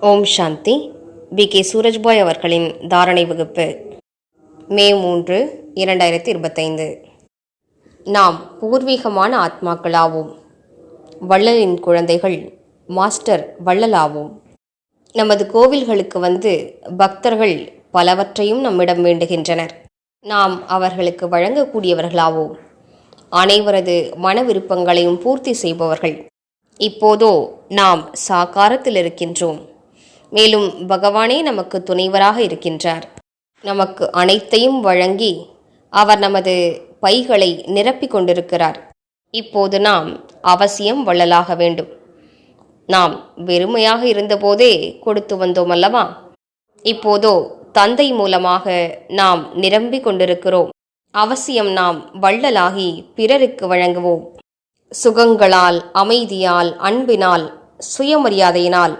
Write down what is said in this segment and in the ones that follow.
ஓம் சாந்தி. B K. Surajbhai அவர்களின் தாரணை வகுப்பு. மே மூன்று இரண்டாயிரத்தி இருபத்தைந்து. நாம் பூர்வீகமான ஆத்மாக்களாவோம். வள்ளலின் குழந்தைகள் மாஸ்டர் வள்ளலாவோம். நமது கோவில்களுக்கு வந்து பக்தர்கள் பலவற்றையும் நம்மிடம் வேண்டுகின்றனர். நாம் அவர்களுக்கு வழங்கக்கூடியவர்களாவோம். அனைவரது மன விருப்பங்களையும் பூர்த்தி செய்பவர்கள். இப்போதோ நாம் சாகாரத்தில் இருக்கின்றோம் மேலும் பகவானே நமக்கு துணைவராக இருக்கின்றார். நமக்கு அனைத்தையும் வழங்கி அவர் நமது பைகளை நிரப்பிக் கொண்டிருக்கிறார். இப்போது நாம் அவசியம் வள்ளலாக வேண்டும். நாம் வெறுமையாக இருந்தபோதே கொடுத்து வந்தோம் அல்லவா? இப்போதோ தந்தை மூலமாக நாம் நிரம்பிக் கொண்டிருக்கிறோம். அவசியம் நாம் வள்ளலாகி பிறருக்கு வழங்குவோம். சுகங்களால் அமைதியால் அன்பினால் சுயமரியாதையினால்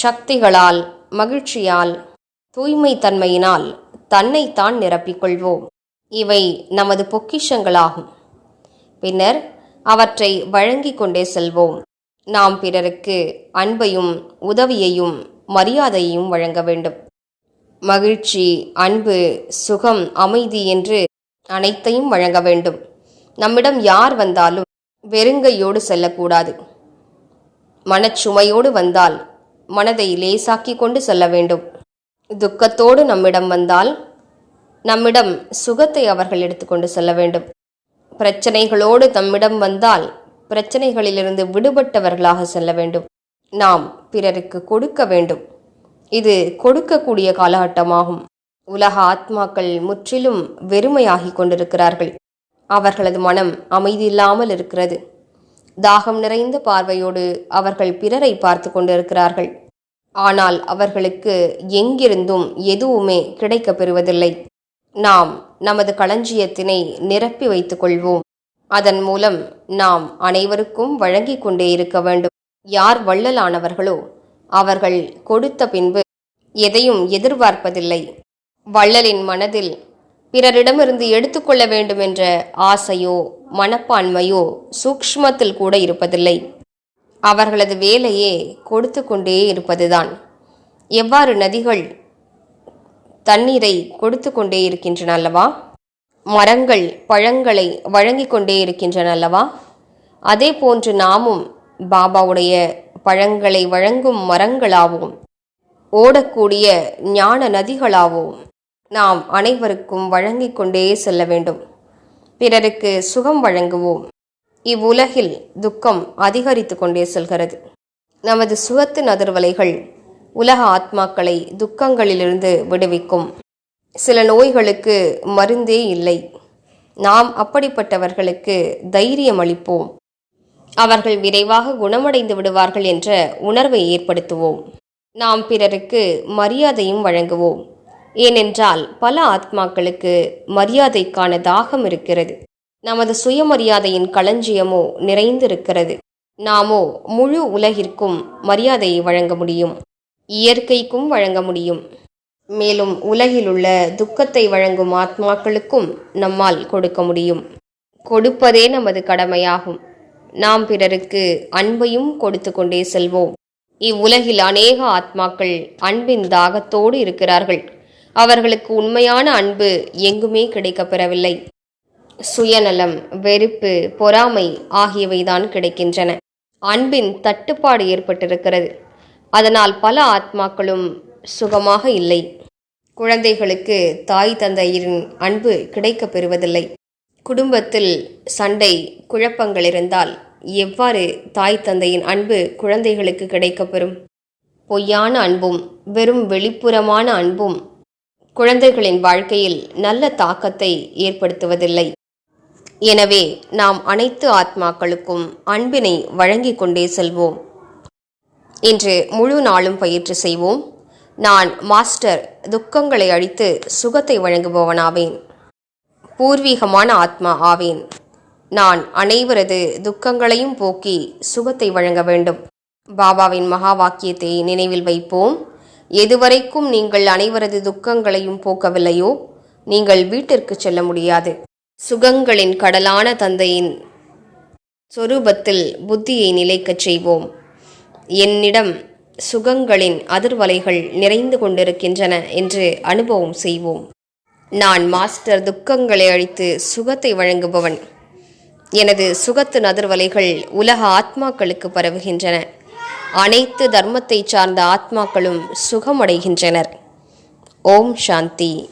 சக்திகளால் மகிழ்ச்சியால் தூய்மை தன்மையினால் தன்னைத்தான் நிரப்பிக்கொள்வோம். இவை நமது பொக்கிஷங்களாகும். பின்னர் அவற்றை வழங்கிக் கொண்டே செல்வோம். நாம் பிறருக்கு அன்பையும் உதவியையும் மரியாதையையும் வழங்க வேண்டும். மகிழ்ச்சி அன்பு சுகம் அமைதி என்று அனைத்தையும் வழங்க வேண்டும். நம்மிடம் யார் வந்தாலும் வெறுங்கையோடு செல்லக்கூடாது. மனச்சுமையோடு வந்தால் மனதை லேசாக்கி கொண்டு செல்ல வேண்டும். துக்கத்தோடு நம்மிடம் வந்தால் நம்மிடம் சுகத்தை அவர்கள் எடுத்துக்கொண்டு செல்ல வேண்டும். பிரச்சனைகளோடு தம்மிடம் வந்தால் பிரச்சனைகளிலிருந்து விடுபட்டவர்களாக செல்ல வேண்டும். நாம் பிறருக்கு கொடுக்க வேண்டும். இது கொடுக்கக்கூடிய காலகட்டமாகும். உலக ஆத்மாக்கள் முற்றிலும் வெறுமையாகிக் கொண்டிருக்கிறார்கள். அவர்களது மனம் அமைதியில்லாமல் இருக்கிறது. தாகம் நிறைந்த பார்வையோடு அவர்கள் பிறரை பார்த்து கொண்டிருக்கிறார்கள். ஆனால் அவர்களுக்கு எங்கிருந்தும் எதுவுமே கிடைக்கப் பெறுவதில்லை. நாம் நமது களஞ்சியத்தினை நிரப்பி வைத்துக் கொள்வோம். அதன் மூலம் நாம் அனைவருக்கும் வழங்கிக் கொண்டே இருக்க வேண்டும். யார் வள்ளலானவர்களோ அவர்கள் கொடுத்த பின்பு எதையும் எதிர்பார்ப்பதில்லை. வள்ளலின் மனதில் பிறரிடமிருந்து எடுத்துக்கொள்ள வேண்டும் என்ற ஆசையோ மனப்பான்மையோ சூக்ஷ்மத்தில் கூட இருப்பதில்லை. அவர்களது வேலையே கொடுத்து கொண்டே இருப்பதுதான். எவ்வாறு நதிகள் தண்ணீரை கொடுத்து கொண்டே இருக்கின்றன அல்லவா மரங்கள் பழங்களை வழங்கிக் கொண்டே இருக்கின்றன அல்லவா அதே போன்று நாமும் பாபாவுடைய பழங்களை வழங்கும் மரங்களாகவும் ஓடக்கூடிய ஞான நதிகளாகவும் நாம் அனைவருக்கும் வழங்கிக் கொண்டே செல்ல வேண்டும். பிறருக்கு சுகம் வழங்குவோம். இவ்வுலகில் துக்கம் அதிகரித்து கொண்டே செல்கிறது. நமது சுகத்தின் அதிர்வலைகள் உலக ஆத்மாக்களை துக்கங்களிலிருந்து விடுவிக்கும். சில நோய்களுக்கு மருந்தே இல்லை. நாம் அப்படிப்பட்டவர்களுக்கு தைரியம் அளிப்போம். அவர்கள் விரைவாக குணமடைந்து விடுவார்கள் என்ற உணர்வை ஏற்படுத்துவோம். நாம் பிறருக்கு மரியாதையும் வழங்குவோம். ஏனென்றால் பல ஆத்மாக்களுக்கு மரியாதைக்கான தாகம் இருக்கிறது. நமது சுயமரியாதையின் களஞ்சியமோ நிறைந்திருக்கிறது. நாமோ முழு உலகிற்கும் மரியாதையை வழங்க முடியும். இயற்கைக்கும் வழங்க முடியும். மேலும் உலகிலுள்ள துக்கத்தை வழங்கும் ஆத்மாக்களுக்கும் நம்மால் கொடுக்க முடியும். கொடுப்பதே நமது கடமையாகும். நாம் பிறருக்கு அன்பையும் கொடுத்து கொண்டே செல்வோம். இவ்வுலகில் அநேக ஆத்மாக்கள் அன்பின் தாகத்தோடு இருக்கிறார்கள். அவர்களுக்கு உண்மையான அன்பு எங்குமே கிடைக்கப்பெறவில்லை. சுயநலம் வெறுப்பு பொறாமை ஆகியவைதான் கிடைக்கின்றன. அன்பின் தட்டுப்பாடு ஏற்பட்டிருக்கிறது. அதனால் பல ஆத்மாக்களும் சுகமாக இல்லை. குழந்தைகளுக்கு தாய் தந்தையரின் அன்பு கிடைக்கப் பெறுவதில்லை குடும்பத்தில் சண்டை குழப்பங்கள் இருந்தால் எவ்வாறு தாய் தந்தையின் அன்பு குழந்தைகளுக்கு கிடைக்கப்பெறும்? பொய்யான அன்பும் வெறும் வெளிப்புறமான அன்பும் குழந்தைகளின் வாழ்க்கையில் நல்ல தாக்கத்தை ஏற்படுத்துவதில்லை. எனவே நாம் அனைத்து ஆத்மாக்களுக்கும் அன்பினை வழங்கிக் கொண்டே செல்வோம். இன்று முழு நாளும் பயிற்சி செய்வோம். நான் மாஸ்டர் துக்கங்களை அழித்து சுகத்தை வழங்குபவனாவேன். பூர்வீகமான ஆத்மா ஆவேன். நான் அனைவரது துக்கங்களையும் போக்கி சுகத்தை வழங்க வேண்டும். பாபாவின் மகா வாக்கியத்தை நினைவில் வைப்போம். எதுவரைக்கும் நீங்கள் அனைவரது துக்கங்களையும் போக்கவில்லையோ? நீங்கள் வீட்டிற்கு செல்ல முடியாது. சுகங்களின் கடலான தந்தையின் சொரூபத்தில் புத்தியை நிலைக்கச் செய்வோம். என்னிடம் சுகங்களின் அதிர்வலைகள் நிறைந்து கொண்டிருக்கின்றன என்று அனுபவம் செய்வோம். நான் மாஸ்டர் துக்கங்களை அழித்து சுகத்தை வழங்குபவன். எனது சுகத்து நதிர்வலைகள் உலக ஆத்மாக்களுக்கு பரவுகின்றன. அனைத்து தர்மத்தை சார்ந்த ஆத்மாக்களும் சுகமடைகின்றனர். ஓம் சாந்தி.